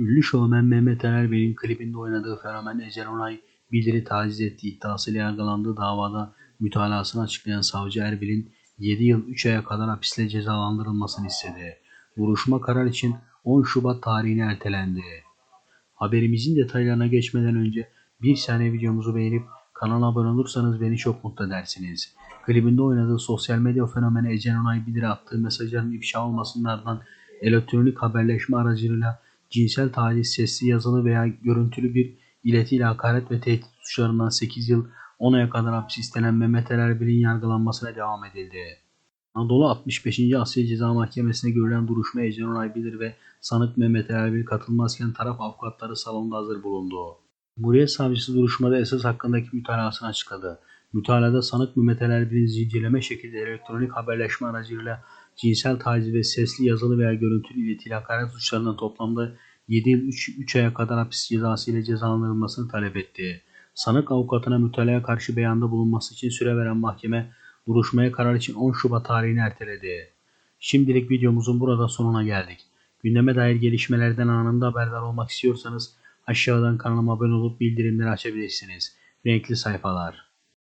Ünlü şovmen Mehmet Erer klibinde oynadığı fenomen Ecel Onay bildiri taciz ettiği iddiasıyla yargılandığı davada mütalasını açıklayan savcı Erbil'in 7 yıl 3 aya kadar hapisle cezalandırılmasını istedi. Duruşma karar için 10 Şubat tarihine ertelendi. Haberimizin detaylarına geçmeden önce bir saniye videomuzu beğenip kanala abone olursanız beni çok mutlu edersiniz. Klibinde oynadığı sosyal medya fenomeni Ecel Onay Bilir'e attığı mesajların ifşa olmasının ardından elektronik haberleşme aracılığıyla cinsel taciz sesli yazılı veya görüntülü bir iletiyle hakaret ve tehdit suçlarından 8 yıl 10 aya kadar hapis istenen Mehmet Erbil'in yargılanmasına devam edildi. Anadolu 65. Asya Ceza Mahkemesi'ne görülen duruşma Ecel Onay Bilir ve sanık Mehmet Erbil katılmazken taraf avukatları salonda hazır bulundu. Cumhuriyet Savcısı duruşmada esas hakkındaki mütalasını açıkladı. Mütalada sanık Mehmet Ali Erbil'in zincirleme şekilde elektronik haberleşme aracılığıyla cinsel taciz ve sesli yazılı veya görüntülü iletiyle hakaret suçlarından toplamda 7 yıl 3, 3 aya kadar hapis cezası ile cezalandırılmasını talep etti. Sanık avukatına mütalaya karşı beyanda bulunması için süre veren mahkeme duruşmaya karar için 10 Şubat tarihini erteledi. Şimdilik videomuzun burada sonuna geldik. Gündeme dair gelişmelerden anında haberdar olmak istiyorsanız aşağıdan kanalıma abone olup bildirimleri açabilirsiniz. Renkli sayfalar.